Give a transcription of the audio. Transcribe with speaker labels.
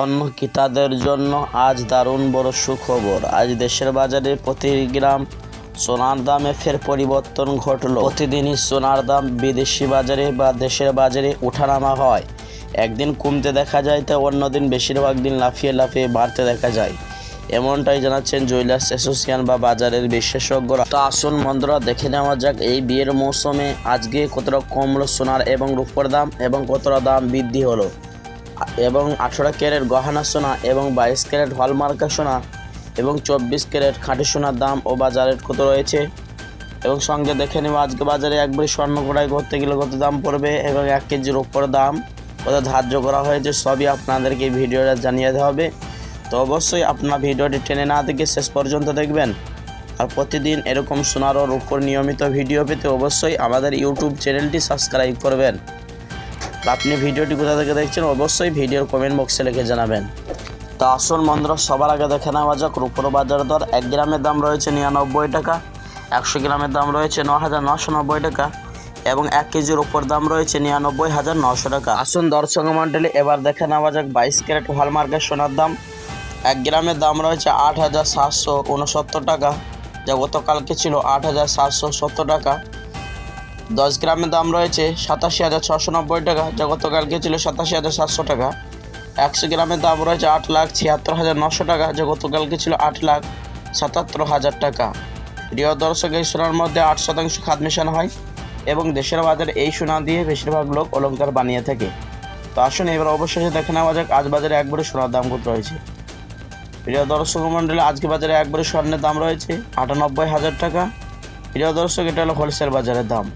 Speaker 1: অন্য ক্রেতাদের জন্য আজ দারুণ বড় সুখবর। আজ দেশের বাজারে প্রতি গ্রাম সোনার দামে ফের পরিবর্তন ঘটলো। প্রতিদিনই সোনার দাম বিদেশি বাজারে বা দেশের বাজারে ওঠানামা হয়। একদিন কমতে দেখা যায় তো অন্যদিন বেশিরভাগ দিন লাফিয়ে লাফিয়ে বাড়তে দেখা যায়। এমনটাই জানাচ্ছেন জুয়েলার্স অ্যাসোসিয়েশন বা বাজারের বিশেষজ্ঞরা। তো আসুন বন্ধুরা, দেখে নেওয়া যাক এই বিয়ের মৌসুমে আজকে কতটা কমলো সোনার এবং রূপোর দাম এবং কতটা দাম বৃদ্ধি হলো। এবং আঠেরো ক্যারেট গহনা সোনা এবং বাইশ ক্যারেট হলমার্কা সোনা এবং চব্বিশ ক্যারেট খাঁটি সোনার দাম ও বাজারের কত রয়েছে? এবং সঙ্গে দেখে নেব, আজকে বাজারে একবারে স্বর্ণ কড়াই করতে গেলে কত দাম পড়বে এবং এক কেজির ওপর দাম কত ধার্য করা হয়েছে, সবই আপনাদেরকে ভিডিওটা জানিয়ে দেওয়া হবে। তো অবশ্যই আপনার ভিডিওটি টেনে না দেখে শেষ পর্যন্ত দেখবেন। আর প্রতিদিন এরকম সোনার উপর নিয়মিত ভিডিও পেতে অবশ্যই আমাদের ইউটিউব চ্যানেলটি সাবস্ক্রাইব করবেন। আপনি ভিডিওটি কোথা থেকে দেখছেন, অবশ্যই ভিডিওর কমেন্ট বক্সে লিখে জানাবেন। তো আসুন বন্ধুরা সবার আগে দেখে নেওয়া যাক, রূপোর বাজার দর এক গ্রামের দাম রয়েছে নিরানব্বই টাকা, একশো গ্রামের দাম রয়েছে ন হাজার নশো নব্বই টাকা এবং এক কেজির উপর দাম রয়েছে নিরানব্বই হাজার নশো টাকা। আসুন দর্শক মন্ডলী এবার দেখে নেওয়া যাক বাইশ ক্যারেট হলমার্কের সোনার দাম। এক গ্রামের দাম রয়েছে আট হাজার সাতশো উনসত্তর টাকা, যা গতকালকে ছিল আট হাজার সাতশো সত্তর টাকা। দশ গ্রামের দাম রয়েছে সাতাশি হাজার ছশো নব্বই টাকা, যা গতকালকে ছিল সাতাশি হাজার সাতশো টাকা। একশো গ্রামের দাম রয়েছে আট লাখ ছিয়াত্তর হাজার নশো টাকা, যা গতকালকে ছিল আট লাখ সাতাত্তর হাজার টাকা। প্রিয় দর্শক, এই সোনার মধ্যে আট শতাংশ খাদ মেশানো হয় এবং দেশের বাজারে এই সোনা দিয়ে বেশিরভাগ লোক অলঙ্কার বানিয়ে থাকে। তো আসুন এবার অবশেষে দেখে নেওয়া যাক, আজ বাজারে একবারে সোনার দাম কত রয়েছে। প্রিয় দর্শক মন্ডলী আজকে বাজারে একবারে স্বর্ণের দাম রয়েছে আটানব্বই হাজার টাকা। প্রিয় দর্শক, এটা হলো হোলসেল বাজারের দাম।